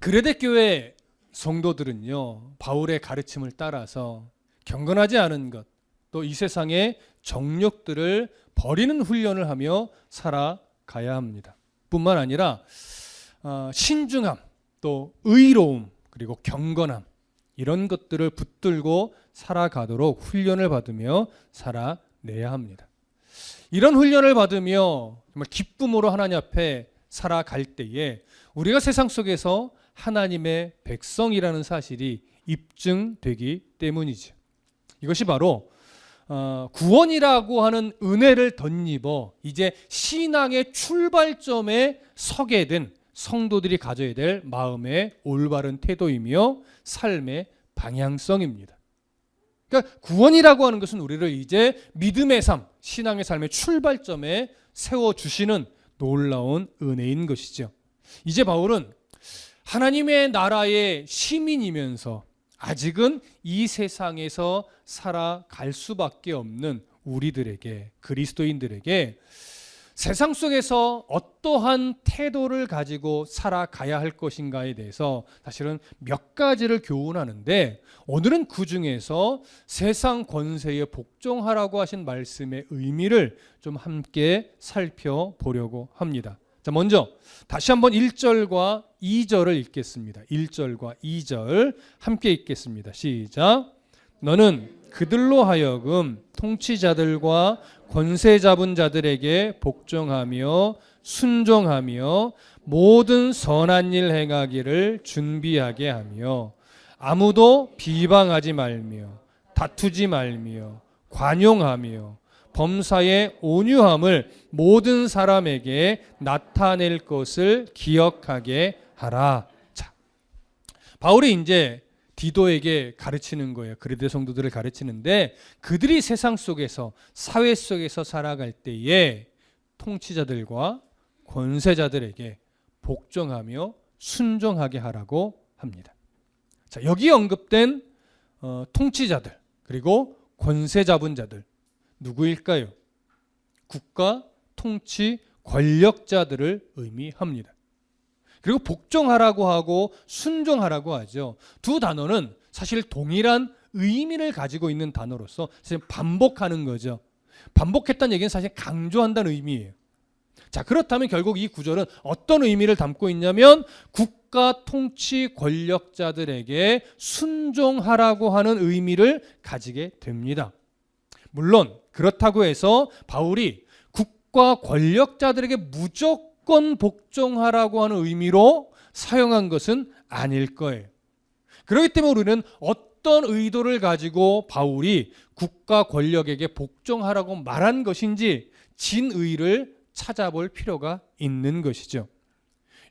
그레데 교회 성도들은요 바울의 가르침을 따라서 경건하지 않은 것, 또 이 세상의 정욕들을 버리는 훈련을 하며 살아가야 합니다. 뿐만 아니라 어, 신중함, 또 의로움, 그리고 경건함 이런 것들을 붙들고 살아가도록 훈련을 받으며 살아내야 합니다. 이런 훈련을 받으며 정말 기쁨으로 하나님 앞에 살아갈 때에 우리가 세상 속에서 하나님의 백성이라는 사실이 입증되기 때문이죠. 이것이 바로 어, 구원이라고 하는 은혜를 덧입어 이제 신앙의 출발점에 서게 된 성도들이 가져야 될 마음의 올바른 태도이며 삶의 방향성입니다. 그러니까 구원이라고 하는 것은 우리를 이제 믿음의 삶, 신앙의 삶의 출발점에 세워 주시는 놀라운 은혜인 것이죠. 이제 바울은 하나님의 나라의 시민이면서 아직은 이 세상에서 살아갈 수밖에 없는 우리들에게 그리스도인들에게 세상 속에서 어떠한 태도를 가지고 살아가야 할 것인가에 대해서 사실은 몇 가지를 교훈하는데 오늘은 그 중에서 세상 권세에 복종하라고 하신 말씀의 의미를 좀 함께 살펴보려고 합니다. 자, 먼저 다시 한번 1절과 2절을 읽겠습니다. 1절과 2절 함께 읽겠습니다. 시작. 너는 그들로 하여금 통치자들과 권세 잡은 자들에게 복종하며 순종하며 모든 선한 일 행하기를 준비하게 하며 아무도 비방하지 말며 다투지 말며 관용하며 범사의 온유함을 모든 사람에게 나타낼 것을 기억하게 하라. 자, 바울이 이제 디도에게 가르치는 거예요. 그리드 성도들을 가르치는데 그들이 세상 속에서 사회 속에서 살아갈 때에 통치자들과 권세자들에게 복종하며 순종하게 하라고 합니다. 자, 여기 언급된 어, 통치자들 그리고 권세 잡은 자들 누구일까요? 국가 통치 권력자들을 의미합니다. 그리고 복종하라고 하고 순종하라고 하죠. 두 단어는 사실 동일한 의미를 가지고 있는 단어로서 사실 반복하는 거죠. 반복했다는 얘기는 사실 강조한다는 의미예요. 자, 그렇다면 결국 이 구절은 어떤 의미를 담고 있냐면 국가 통치 권력자들에게 순종하라고 하는 의미를 가지게 됩니다. 물론 그렇다고 해서 바울이 국가 권력자들에게 무조건 복종하라고 하는 의미로 사용한 것은 아닐 거예요. 그렇기 때문에 우리는 어떤 의도를 가지고 바울이 국가 권력에게 복종하라고 말한 것인지 진의를 찾아볼 필요가 있는 것이죠.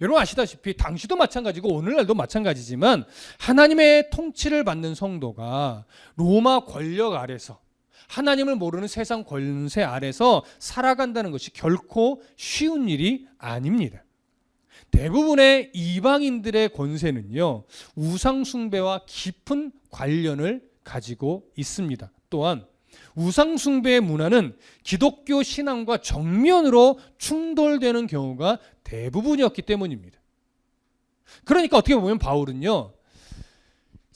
여러분 아시다시피 당시도 마찬가지고 오늘날도 마찬가지지만 하나님의 통치를 받는 성도가 로마 권력 아래서 하나님을 모르는 세상 권세 아래서 살아간다는 것이 결코 쉬운 일이 아닙니다. 대부분의 이방인들의 권세는요, 우상숭배와 깊은 관련을 가지고 있습니다. 또한 우상숭배의 문화는 기독교 신앙과 정면으로 충돌되는 경우가 대부분이었기 때문입니다. 그러니까 어떻게 보면 바울은요,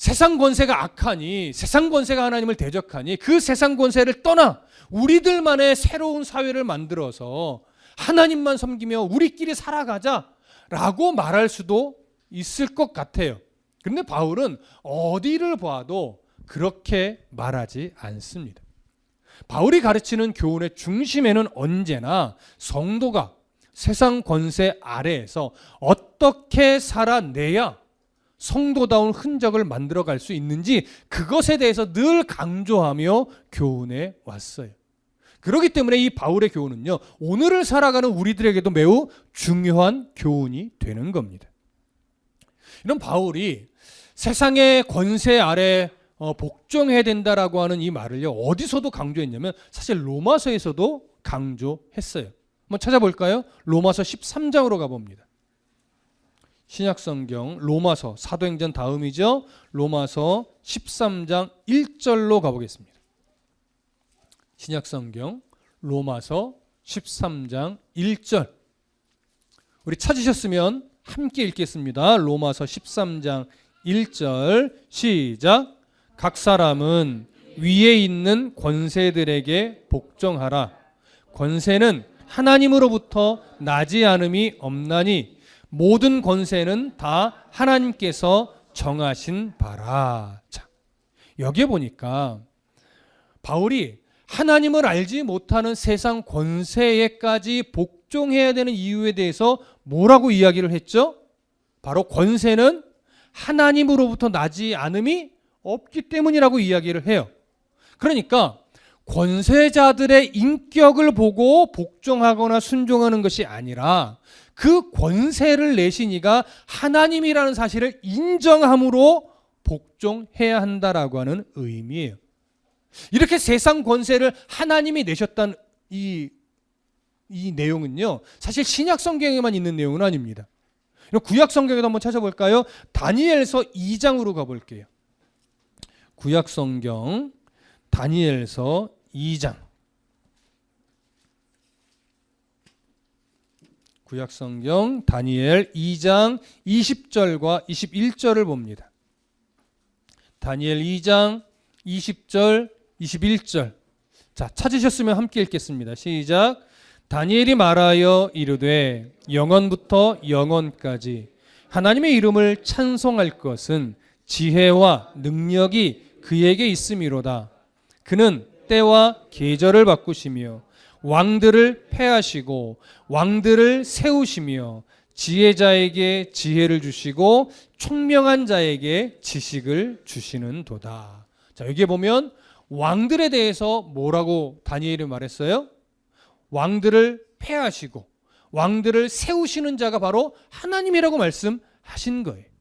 세상 권세가 악하니 세상 권세가 하나님을 대적하니 그 세상 권세를 떠나 우리들만의 새로운 사회를 만들어서 하나님만 섬기며 우리끼리 살아가자라고 말할 수도 있을 것 같아요. 그런데 바울은 어디를 봐도 그렇게 말하지 않습니다. 바울이 가르치는 교훈의 중심에는 언제나 성도가 세상 권세 아래에서 어떻게 살아내야 성도다운 흔적을 만들어 갈 수 있는지 그것에 대해서 늘 강조하며 교훈해 왔어요. 그렇기 때문에 이 바울의 교훈은요, 오늘을 살아가는 우리들에게도 매우 중요한 교훈이 되는 겁니다. 이런 바울이 세상의 권세 아래 어, 복종해야 된다라고 하는 이 말을요, 어디서도 강조했냐면 사실 로마서에서도 강조했어요. 한번 찾아볼까요? 로마서 13장으로 가봅니다. 신약성경 로마서 사도행전 다음이죠. 로마서 13장 1절로 가보겠습니다. 신약성경 로마서 13장 1절 우리 찾으셨으면 함께 읽겠습니다. 로마서 13장 1절 시작. 각 사람은 위에 있는 권세들에게 복종하라. 권세는 하나님으로부터 나지 않음이 없나니 모든 권세는 다 하나님께서 정하신 바라. 자, 여기에 보니까 바울이 하나님을 알지 못하는 세상 권세에까지 복종해야 되는 이유에 대해서 뭐라고 이야기를 했죠? 바로 권세는 하나님으로부터 나지 않음이 없기 때문이라고 이야기를 해요. 그러니까 권세자들의 인격을 보고 복종하거나 순종하는 것이 아니라 그 권세를 내신 이가 하나님이라는 사실을 인정함으로 복종해야 한다라고 하는 의미예요. 이렇게 세상 권세를 하나님이 내셨다는 이, 이 내용은요, 사실 신약 성경에만 있는 내용은 아닙니다. 구약 성경에도 한번 찾아볼까요? 다니엘서 2장으로 가볼게요. 구약 성경 다니엘서 2장. 구약 성경 다니엘 2장 20절과 21절을 봅니다. 다니엘 2장 20절 21절. 자, 찾으셨으면 함께 읽겠습니다. 시작. 다니엘이 말하여 이르되 영원부터 영원까지 하나님의 이름을 찬송할 것은 지혜와 능력이 그에게 있음이로다. 그는 때와 계절을 바꾸시며 왕들을 패하시고 왕들을 세우시며 지혜자에게 지혜를 주시고 총명한 자에게 지식을 주시는 도다. 자, 여기에 보면 왕들에 대해서 뭐라고 다니엘이 말했어요? 왕들을 패하시고 왕들을 세우시는 자가 바로 하나님이라고 말씀하신 거예요.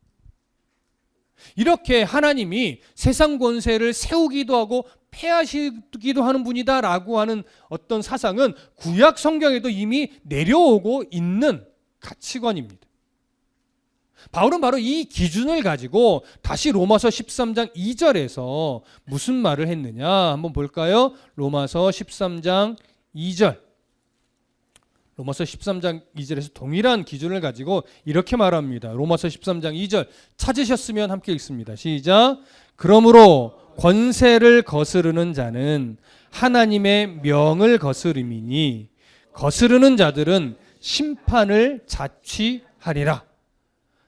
이렇게 하나님이 세상 권세를 세우기도 하고 패하시기도 하는 분이다라고 하는 어떤 사상은 구약 성경에도 이미 내려오고 있는 가치관입니다. 바울은 바로 이 기준을 가지고 다시 로마서 13장 2절에서 무슨 말을 했느냐 한번 볼까요? 로마서 13장 2절. 로마서 13장 2절에서 동일한 기준을 가지고 이렇게 말합니다. 로마서 13장 2절 찾으셨으면 함께 읽습니다. 시작. 그러므로 권세를 거스르는 자는 하나님의 명을 거스름이니 거스르는 자들은 심판을 자취하리라.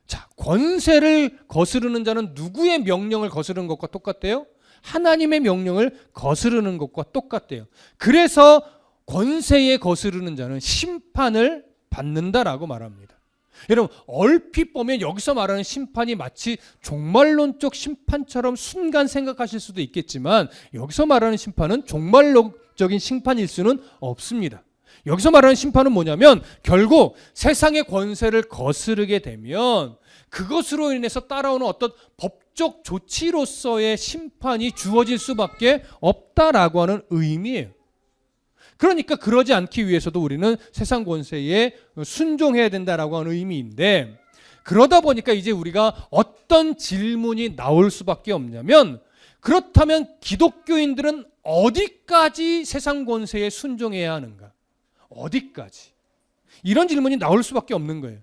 자, 권세를 거스르는 자는 누구의 명령을 거스르는 것과 똑같대요? 하나님의 명령을 거스르는 것과 똑같대요. 그래서 권세에 거스르는 자는 심판을 받는다라고 말합니다. 여러분 얼핏 보면 여기서 말하는 심판이 마치 종말론적 심판처럼 순간 생각하실 수도 있겠지만 여기서 말하는 심판은 종말론적인 심판일 수는 없습니다. 여기서 말하는 심판은 뭐냐면 결국 세상의 권세를 거스르게 되면 그것으로 인해서 따라오는 어떤 법적 조치로서의 심판이 주어질 수밖에 없다라고 하는 의미예요. 그러니까 그러지 않기 위해서도 우리는 세상 권세에 순종해야 된다라고 하는 의미인데 그러다 보니까 이제 우리가 어떤 질문이 나올 수밖에 없냐면 그렇다면 기독교인들은 어디까지 세상 권세에 순종해야 하는가? 어디까지? 이런 질문이 나올 수밖에 없는 거예요.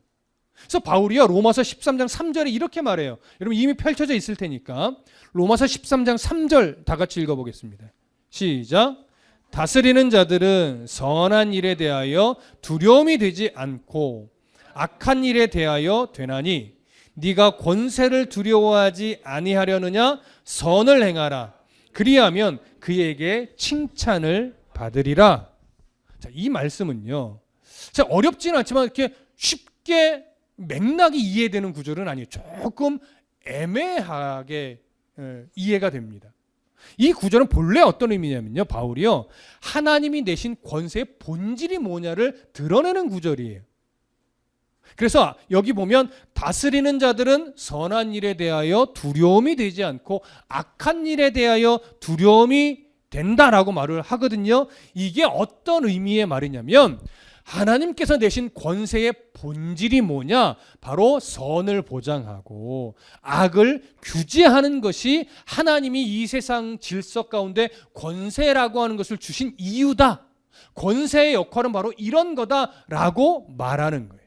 그래서 바울이요 로마서 13장 3절에 이렇게 말해요. 여러분 이미 펼쳐져 있을 테니까 로마서 13장 3절 다 같이 읽어보겠습니다. 시작. 다스리는 자들은 선한 일에 대하여 두려움이 되지 않고 악한 일에 대하여 되나니 네가 권세를 두려워하지 아니하려느냐 선을 행하라 그리하면 그에게 칭찬을 받으리라. 자, 이 말씀은요. 자, 어렵지는 않지만 이렇게 쉽게 맥락이 이해되는 구절은 아니에요. 조금 애매하게 예, 이해가 됩니다. 이 구절은 본래 어떤 의미냐면요. 바울이요. 하나님이 내신 권세의 본질이 뭐냐를 드러내는 구절이에요. 그래서 여기 보면 다스리는 자들은 선한 일에 대하여 두려움이 되지 않고 악한 일에 대하여 두려움이 된다라고 말을 하거든요. 이게 어떤 의미의 말이냐면 하나님께서 내신 권세의 본질이 뭐냐? 바로 선을 보장하고 악을 규제하는 것이 하나님이 이 세상 질서 가운데 권세라고 하는 것을 주신 이유다. 권세의 역할은 바로 이런 거다라고 말하는 거예요.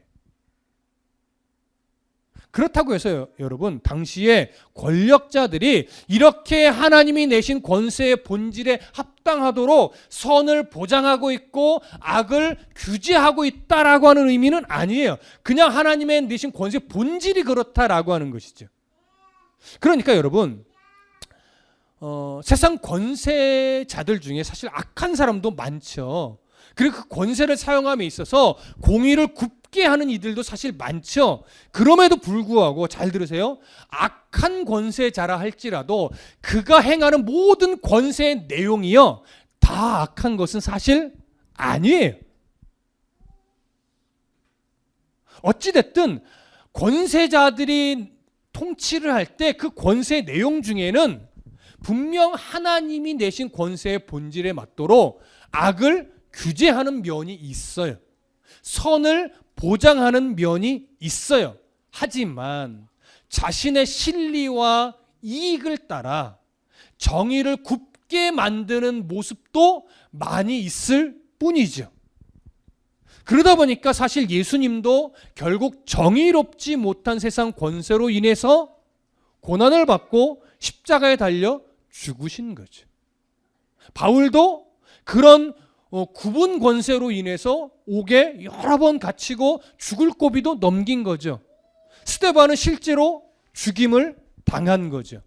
그렇다고 해서 여러분 당시에 권력자들이 이렇게 하나님이 내신 권세의 본질에 합당하도록 선을 보장하고 있고 악을 규제하고 있다라고 하는 의미는 아니에요. 그냥 하나님의 내신 권세 본질이 그렇다라고 하는 것이죠. 그러니까 여러분 어, 세상 권세자들 중에 사실 악한 사람도 많죠. 그리고 그 권세를 사용함에 있어서 공의를 굽 게 하는 이들도 사실 많죠. 그럼에도 불구하고 잘 들으세요. 악한 권세자라 할지라도 그가 행하는 모든 권세의 내용이요. 다 악한 것은 사실 아니에요. 어찌됐든 권세자들이 통치를 할 때 그 권세 내용 중에는 분명 하나님이 내신 권세의 본질에 맞도록 악을 규제하는 면이 있어요. 선을 보장하는 면이 있어요. 하지만 자신의 실리와 이익을 따라 정의를 굽게 만드는 모습도 많이 있을 뿐이죠. 그러다 보니까 사실 예수님도 결국 정의롭지 못한 세상 권세로 인해서 고난을 받고 십자가에 달려 죽으신 거죠. 바울도 그런 어, 구분 권세로 인해서 옥에 여러 번 갇히고 죽을 고비도 넘긴 거죠. 스테반은 실제로 죽임을 당한 거죠.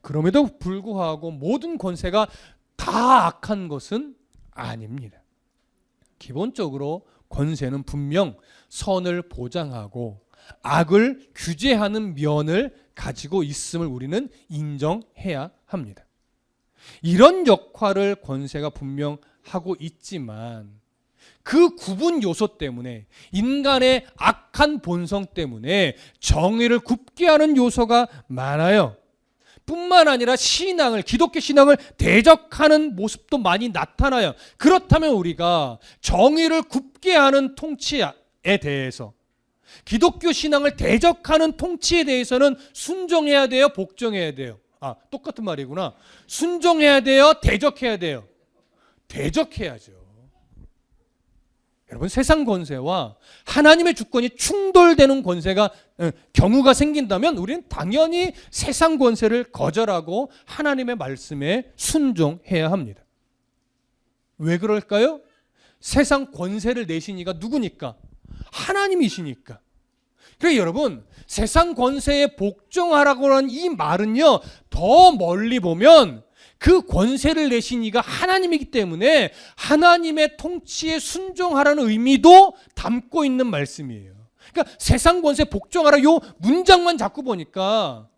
그럼에도 불구하고 모든 권세가 다 악한 것은 아닙니다. 기본적으로 권세는 분명 선을 보장하고 악을 규제하는 면을 가지고 있음을 우리는 인정해야 합니다. 이런 역할을 권세가 분명 하고 있지만 그 구분 요소 때문에 인간의 악한 본성 때문에 정의를 굽게 하는 요소가 많아요. 뿐만 아니라 신앙을 기독교 신앙을 대적하는 모습도 많이 나타나요. 그렇다면 우리가 정의를 굽게 하는 통치에 대해서 기독교 신앙을 대적하는 통치에 대해서는 순종해야 돼요, 복종해야 돼요. 아, 똑같은 말이구나. 순종해야 돼요, 대적해야 돼요. 대적해야죠. 여러분 세상 권세와 하나님의 주권이 충돌되는 권세가 어, 경우가 생긴다면 우리는 당연히 세상 권세를 거절하고 하나님의 말씀에 순종해야 합니다. 왜 그럴까요? 세상 권세를 내신 이가 누구니까? 하나님이시니까. 그래 여러분 세상 권세에 복종하라고 하는 이 말은요 더 멀리 보면 그 권세를 내신 이가 하나님이기 때문에 하나님의 통치에 순종하라는 의미도 담고 있는 말씀이에요. 그러니까 세상 권세 복종하라 요 문장만 자꾸 보니까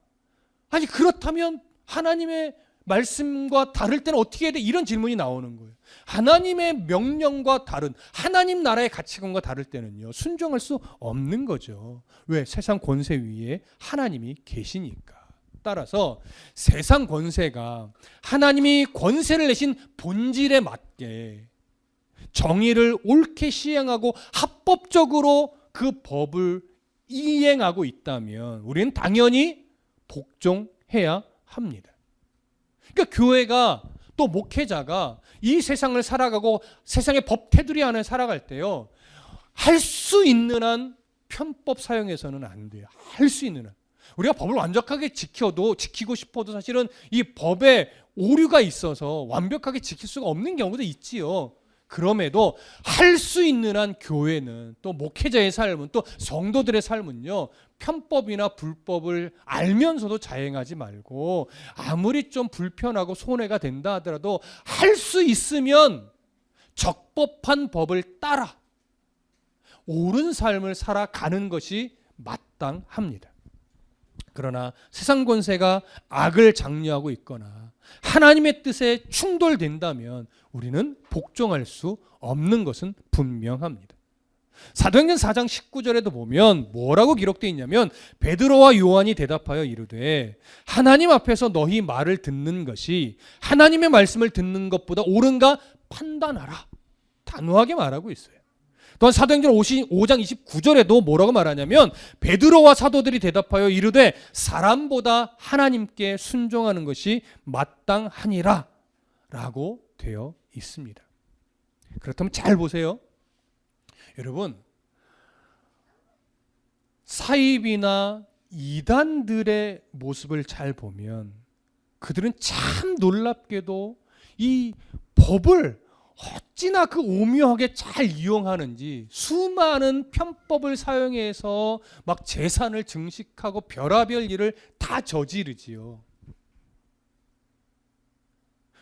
아니 그렇다면 하나님의 말씀과 다를 때는 어떻게 해야 돼? 이런 질문이 나오는 거예요. 하나님의 명령과 다른 하나님 나라의 가치관과 다를 때는요. 순종할 수 없는 거죠. 왜? 세상 권세 위에 하나님이 계시니까. 따라서 세상 권세가 하나님이 권세를 내신 본질에 맞게 정의를 옳게 시행하고 합법적으로 그 법을 이행하고 있다면 우리는 당연히 복종해야 합니다. 그러니까 교회가 또 목회자가 이 세상을 살아가고 세상의 법 테두리 안에 살아갈 때요. 할 수 있는 한 편법 사용해서는 안 돼요. 할 수 있는 한. 우리가 법을 완벽하게 지켜도 지키고 싶어도 사실은 이 법에 오류가 있어서 완벽하게 지킬 수가 없는 경우도 있지요. 그럼에도 할 수 있는 한 교회는 또 목회자의 삶은 또 성도들의 삶은요 편법이나 불법을 알면서도 자행하지 말고 아무리 좀 불편하고 손해가 된다 하더라도 할 수 있으면 적법한 법을 따라 옳은 삶을 살아가는 것이 마땅합니다. 그러나 세상 권세가 악을 장려하고 있거나 하나님의 뜻에 충돌된다면 우리는 복종할 수 없는 것은 분명합니다. 사도행전 4장 19절에도 보면 뭐라고 기록되어 있냐면 베드로와 요한이 대답하여 이르되 하나님 앞에서 너희 말을 듣는 것이 하나님의 말씀을 듣는 것보다 옳은가 판단하라. 단호하게 말하고 있어요. 또한 사도행전 5장 29절에도 뭐라고 말하냐면 베드로와 사도들이 대답하여 이르되 사람보다 하나님께 순종하는 것이 마땅하니라 라고 되어 있습니다. 그렇다면 잘 보세요. 여러분 사입이나 이단들의 모습을 잘 보면 그들은 참 놀랍게도 이 법을 어찌나 그 오묘하게 잘 이용하는지 수많은 편법을 사용해서 막 재산을 증식하고 별하별 일을 다 저지르지요.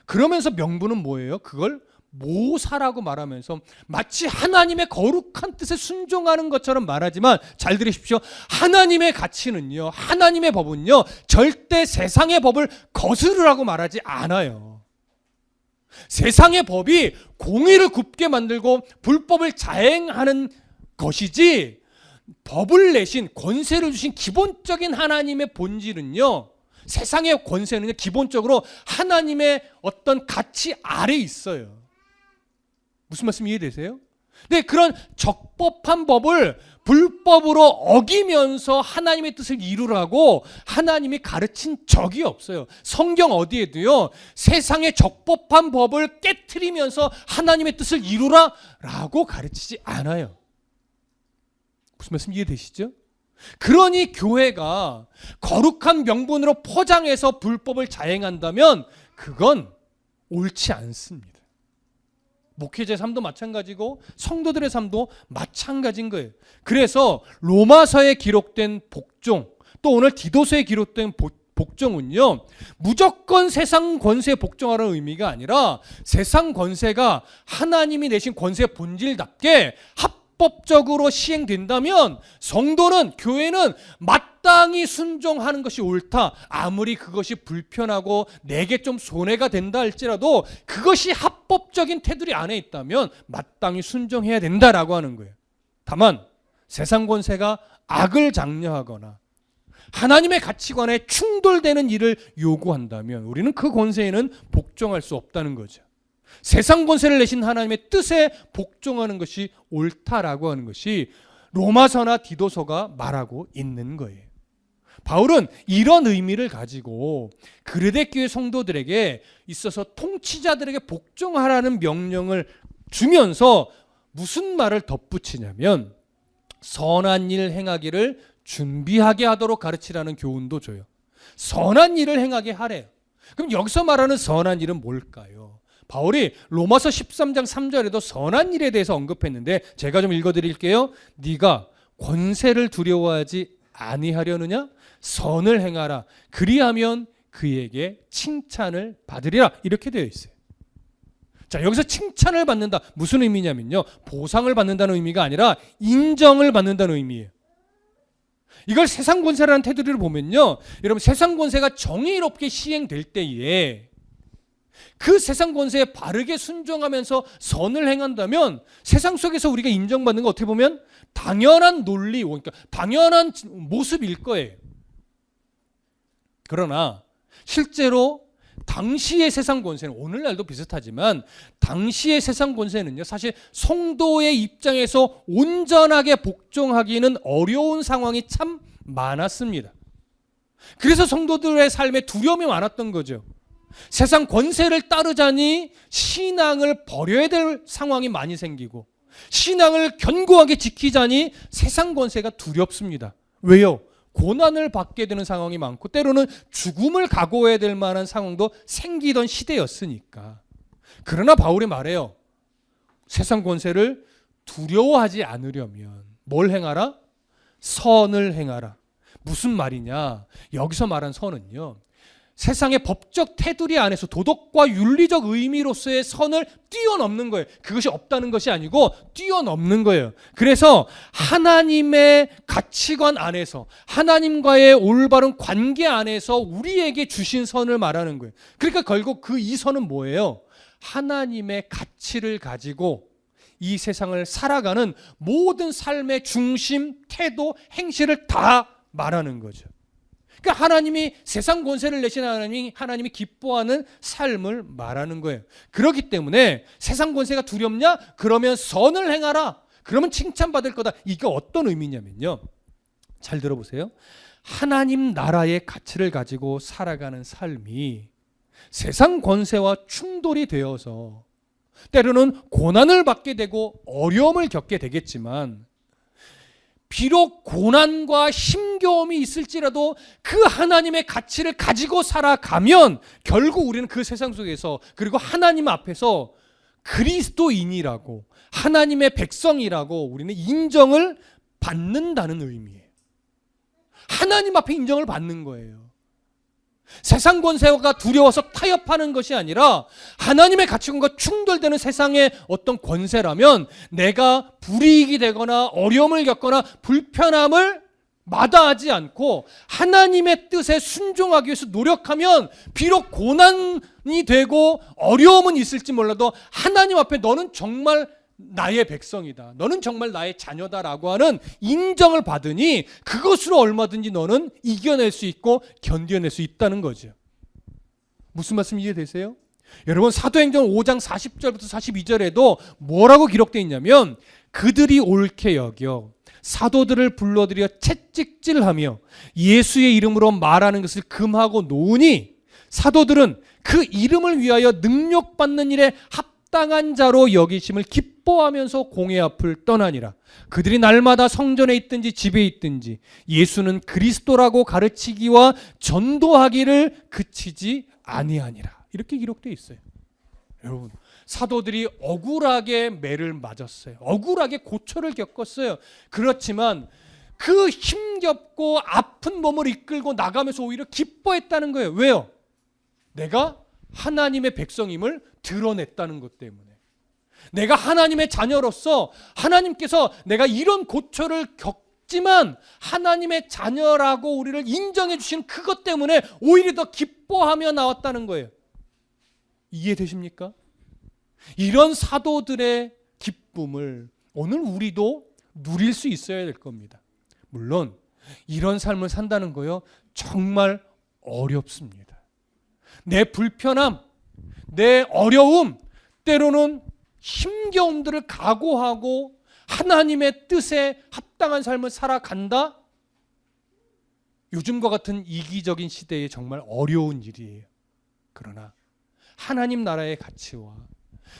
그러면서 명분은 뭐예요? 그걸 모사라고 말하면서 마치 하나님의 거룩한 뜻에 순종하는 것처럼 말하지만 잘 들으십시오. 하나님의 가치는요, 하나님의 법은요, 절대 세상의 법을 거스르라고 말하지 않아요. 세상의 법이 공의를 굽게 만들고 불법을 자행하는 것이지 법을 내신 권세를 주신 기본적인 하나님의 본질은요. 세상의 권세는 기본적으로 하나님의 어떤 가치 아래 있어요. 무슨 말씀 이해되세요? 근데 그런 적법한 법을 불법으로 어기면서 하나님의 뜻을 이루라고 하나님이 가르친 적이 없어요. 성경 어디에도요, 세상의 적법한 법을 깨뜨리면서 하나님의 뜻을 이루라 라고 가르치지 않아요. 무슨 말씀 이해되시죠? 그러니 교회가 거룩한 명분으로 포장해서 불법을 자행한다면 그건 옳지 않습니다. 목회자의 삶도 마찬가지고 성도들의 삶도 마찬가지인 거예요. 그래서 로마서에 기록된 복종 또 오늘 디도서에 기록된 복종은요 무조건 세상 권세에 복종하라는 의미가 아니라 세상 권세가 하나님이 내신 권세의 본질답게 합법적으로 시행된다면 성도는 교회는 마땅히 순종하는 것이 옳다. 아무리 그것이 불편하고 내게 좀 손해가 된다 할지라도 그것이 합법적인 테두리 안에 있다면 마땅히 순종해야 된다라고 하는 거예요. 다만 세상 권세가 악을 장려하거나 하나님의 가치관에 충돌되는 일을 요구한다면 우리는 그 권세에는 복종할 수 없다는 거죠. 세상 권세를 내신 하나님의 뜻에 복종하는 것이 옳다라고 하는 것이 로마서나 디도서가 말하고 있는 거예요. 바울은 이런 의미를 가지고 그르데 교회 성도들에게 있어서 통치자들에게 복종하라는 명령을 주면서 무슨 말을 덧붙이냐면 선한 일 행하기를 준비하게 하도록 가르치라는 교훈도 줘요. 선한 일을 행하게 하래요. 그럼 여기서 말하는 선한 일은 뭘까요? 바울이 로마서 13장 3절에도 선한 일에 대해서 언급했는데 제가 좀 읽어 드릴게요. 네가 권세를 두려워하지 아니하려느냐? 선을 행하라. 그리하면 그에게 칭찬을 받으리라. 이렇게 되어 있어요. 자, 여기서 칭찬을 받는다. 무슨 의미냐면요. 보상을 받는다는 의미가 아니라 인정을 받는다는 의미예요. 이걸 세상 권세라는 테두리를 보면요. 여러분 세상 권세가 정의롭게 시행될 때에 그 세상 권세에 바르게 순종하면서 선을 행한다면 세상 속에서 우리가 인정받는 거 어떻게 보면 당연한 논리, 그러니까 당연한 모습일 거예요. 그러나 실제로 당시의 세상 권세는 오늘날도 비슷하지만 당시의 세상 권세는요 사실 성도의 입장에서 온전하게 복종하기는 어려운 상황이 참 많았습니다. 그래서 성도들의 삶에 두려움이 많았던 거죠. 세상 권세를 따르자니 신앙을 버려야 될 상황이 많이 생기고 신앙을 견고하게 지키자니 세상 권세가 두렵습니다. 왜요? 고난을 받게 되는 상황이 많고 때로는 죽음을 각오해야 될 만한 상황도 생기던 시대였으니까. 그러나 바울이 말해요. 세상 권세를 두려워하지 않으려면 뭘 행하라? 선을 행하라. 무슨 말이냐? 여기서 말한 선은요. 세상의 법적 테두리 안에서 도덕과 윤리적 의미로서의 선을 뛰어넘는 거예요. 그것이 없다는 것이 아니고 뛰어넘는 거예요. 그래서 하나님의 가치관 안에서 하나님과의 올바른 관계 안에서 우리에게 주신 선을 말하는 거예요. 그러니까 결국 그 이 선은 뭐예요? 하나님의 가치를 가지고 이 세상을 살아가는 모든 삶의 중심, 태도, 행실을 다 말하는 거죠. 그러니까 하나님이 세상 권세를 내신 하나님이 하나님이 기뻐하는 삶을 말하는 거예요. 그렇기 때문에 세상 권세가 두렵냐? 그러면 선을 행하라. 그러면 칭찬받을 거다. 이게 어떤 의미냐면요. 잘 들어보세요. 하나님 나라의 가치를 가지고 살아가는 삶이 세상 권세와 충돌이 되어서 때로는 고난을 받게 되고 어려움을 겪게 되겠지만 비록 고난과 힘 겨움이 있을지라도 그 하나님의 가치를 가지고 살아가면 결국 우리는 그 세상 속에서 그리고 하나님 앞에서 그리스도인이라고 하나님의 백성이라고 우리는 인정을 받는다는 의미예요. 하나님 앞에 인정을 받는 거예요. 세상 권세가 두려워서 타협하는 것이 아니라 하나님의 가치관과 충돌되는 세상의 어떤 권세라면 내가 불이익이 되거나 어려움을 겪거나 불편함을 마다하지 않고 하나님의 뜻에 순종하기 위해서 노력하면 비록 고난이 되고 어려움은 있을지 몰라도 하나님 앞에 너는 정말 나의 백성이다. 너는 정말 나의 자녀다라고 하는 인정을 받으니 그것으로 얼마든지 너는 이겨낼 수 있고 견뎌낼 수 있다는 거죠. 무슨 말씀 이해되세요? 여러분 사도행전 5장 40절부터 42절에도 뭐라고 기록되어 있냐면 그들이 옳게 여겨 사도들을 불러들여 채찍질하며 예수의 이름으로 말하는 것을 금하고 놓으니 사도들은 그 이름을 위하여 능력받는 일에 합당한 자로 여기심을 기뻐하면서 공회 앞을 떠나니라. 그들이 날마다 성전에 있든지 집에 있든지 예수는 그리스도라고 가르치기와 전도하기를 그치지 아니하니라. 이렇게 기록되어 있어요. 여러분, 사도들이 억울하게 매를 맞았어요. 억울하게 고초를 겪었어요. 그렇지만 그 힘겹고 아픈 몸을 이끌고 나가면서 오히려 기뻐했다는 거예요. 왜요? 내가 하나님의 백성임을 드러냈다는 것 때문에. 내가 하나님의 자녀로서 하나님께서 내가 이런 고초를 겪지만 하나님의 자녀라고 우리를 인정해 주신 그것 때문에 오히려 더 기뻐하며 나왔다는 거예요. 이해되십니까? 이런 사도들의 기쁨을 오늘 우리도 누릴 수 있어야 될 겁니다. 물론 이런 삶을 산다는 거요 정말 어렵습니다. 내 불편함, 내 어려움, 때로는 힘겨움들을 각오하고 하나님의 뜻에 합당한 삶을 살아간다. 요즘과 같은 이기적인 시대에 정말 어려운 일이에요. 그러나 하나님 나라의 가치와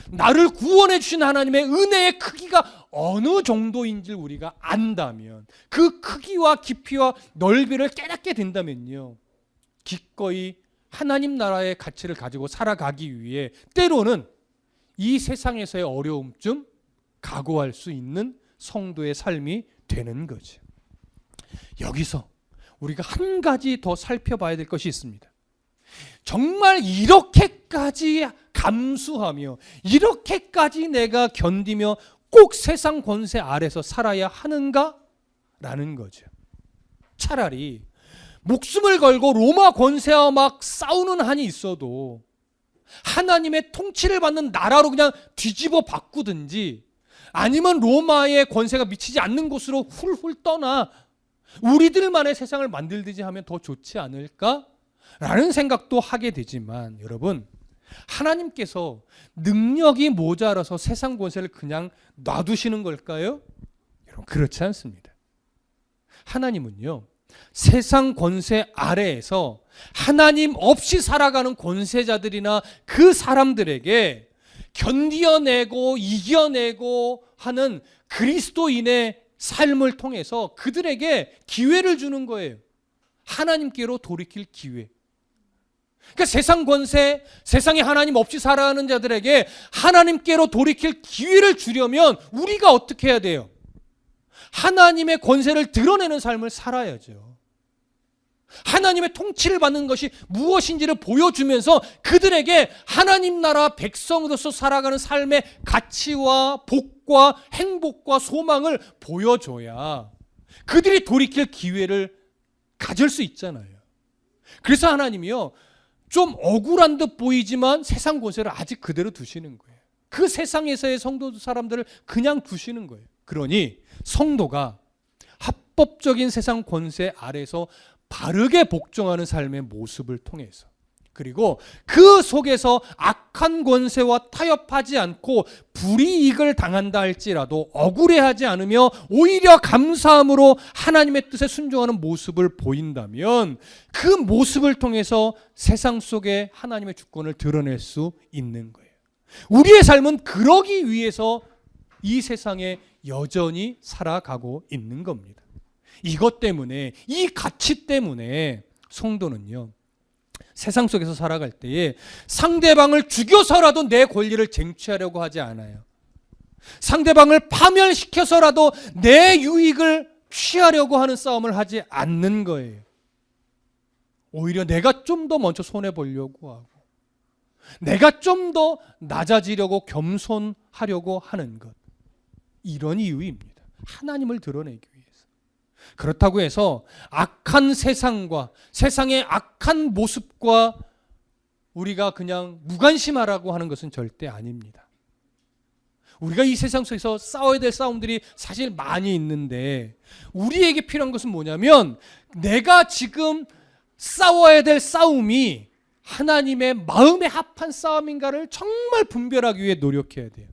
나를 구원해 주신 하나님의 은혜의 크기가 어느 정도인지 우리가 안다면 그 크기와 깊이와 넓이를 깨닫게 된다면요. 기꺼이 하나님 나라의 가치를 가지고 살아가기 위해 때로는 이 세상에서의 어려움쯤 각오할 수 있는 성도의 삶이 되는 거죠. 여기서 우리가 한 가지 더 살펴봐야 될 것이 있습니다. 정말 이렇게까지 감수하며 이렇게까지 내가 견디며 꼭 세상 권세 아래서 살아야 하는가? 라는 거죠. 차라리 목숨을 걸고 로마 권세와 막 싸우는 한이 있어도 하나님의 통치를 받는 나라로 그냥 뒤집어 바꾸든지 아니면 로마의 권세가 미치지 않는 곳으로 훌훌 떠나 우리들만의 세상을 만들든지 하면 더 좋지 않을까? 라는 생각도 하게 되지만 여러분 하나님께서 능력이 모자라서 세상 권세를 그냥 놔두시는 걸까요? 여러분 그렇지 않습니다. 하나님은요 세상 권세 아래에서 하나님 없이 살아가는 권세자들이나 그 사람들에게 견디어내고 이겨내고 하는 그리스도인의 삶을 통해서 그들에게 기회를 주는 거예요. 하나님께로 돌이킬 기회. 그러니까 세상 권세, 세상에 하나님 없이 살아가는 자들에게 하나님께로 돌이킬 기회를 주려면 우리가 어떻게 해야 돼요? 하나님의 권세를 드러내는 삶을 살아야죠. 하나님의 통치를 받는 것이 무엇인지를 보여주면서 그들에게 하나님 나라 백성으로서 살아가는 삶의 가치와 복과 행복과 소망을 보여줘야 그들이 돌이킬 기회를 가질 수 있잖아요. 그래서 하나님이요. 좀 억울한 듯 보이지만 세상 권세를 아직 그대로 두시는 거예요. 그 세상에서의 성도 사람들을 그냥 두시는 거예요. 그러니 성도가 합법적인 세상 권세 아래서 바르게 복종하는 삶의 모습을 통해서 그리고 그 속에서 악한 권세와 타협하지 않고 불이익을 당한다 할지라도 억울해하지 않으며 오히려 감사함으로 하나님의 뜻에 순종하는 모습을 보인다면 그 모습을 통해서 세상 속에 하나님의 주권을 드러낼 수 있는 거예요. 우리의 삶은 그러기 위해서 이 세상에 여전히 살아가고 있는 겁니다. 이것 때문에 이 가치 때문에 성도는요. 세상 속에서 살아갈 때에 상대방을 죽여서라도 내 권리를 쟁취하려고 하지 않아요. 상대방을 파멸시켜서라도 내 유익을 취하려고 하는 싸움을 하지 않는 거예요. 오히려 내가 좀 더 먼저 손해 보려고 하고 내가 좀 더 낮아지려고 겸손하려고 하는 것. 이런 이유입니다. 하나님을 드러내기 위해서. 그렇다고 해서 악한 세상과 세상의 악한 모습과 우리가 그냥 무관심하라고 하는 것은 절대 아닙니다. 우리가 이 세상 속에서 싸워야 될 싸움들이 사실 많이 있는데 우리에게 필요한 것은 뭐냐면 내가 지금 싸워야 될 싸움이 하나님의 마음에 합한 싸움인가를 정말 분별하기 위해 노력해야 돼요.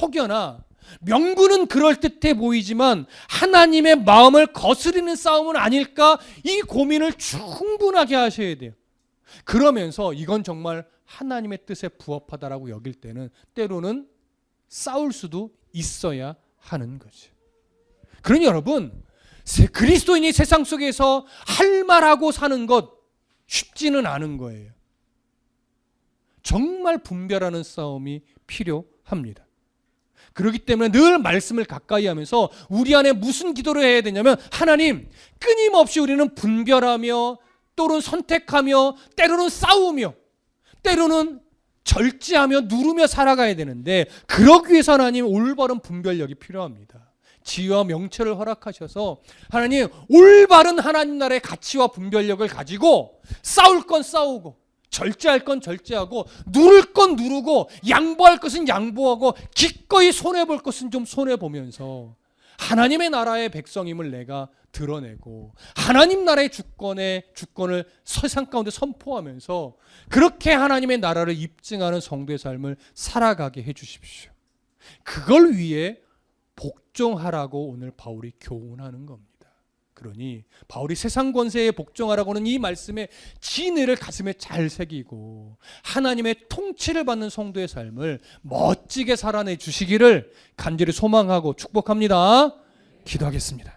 혹여나 명분은 그럴듯해 보이지만 하나님의 마음을 거스리는 싸움은 아닐까 이 고민을 충분하게 하셔야 돼요. 그러면서 이건 정말 하나님의 뜻에 부합하다라고 여길 때는 때로는 싸울 수도 있어야 하는 거죠. 그러니 여러분 그리스도인이 세상 속에서 할 말하고 사는 것 쉽지는 않은 거예요. 정말 분별하는 싸움이 필요합니다. 그렇기 때문에 늘 말씀을 가까이 하면서 우리 안에 무슨 기도를 해야 되냐면 하나님 끊임없이 우리는 분별하며 또는 선택하며 때로는 싸우며 때로는 절제하며 누르며 살아가야 되는데 그러기 위해서 하나님 올바른 분별력이 필요합니다. 지혜와 명철을 허락하셔서 하나님 올바른 하나님 나라의 가치와 분별력을 가지고 싸울 건 싸우고 절제할 건 절제하고 누를 건 누르고 양보할 것은 양보하고 기꺼이 손해 볼 것은 좀 손해 보면서 하나님의 나라의 백성임을 내가 드러내고 하나님 나라의 주권의 주권을 세상 가운데 선포하면서 그렇게 하나님의 나라를 입증하는 성도의 삶을 살아가게 해 주십시오. 그걸 위해 복종하라고 오늘 바울이 교훈하는 겁니다. 그러니 바울이 세상 권세에 복종하라고는 이 말씀의 진의를 가슴에 잘 새기고 하나님의 통치를 받는 성도의 삶을 멋지게 살아내 주시기를 간절히 소망하고 축복합니다. 기도하겠습니다.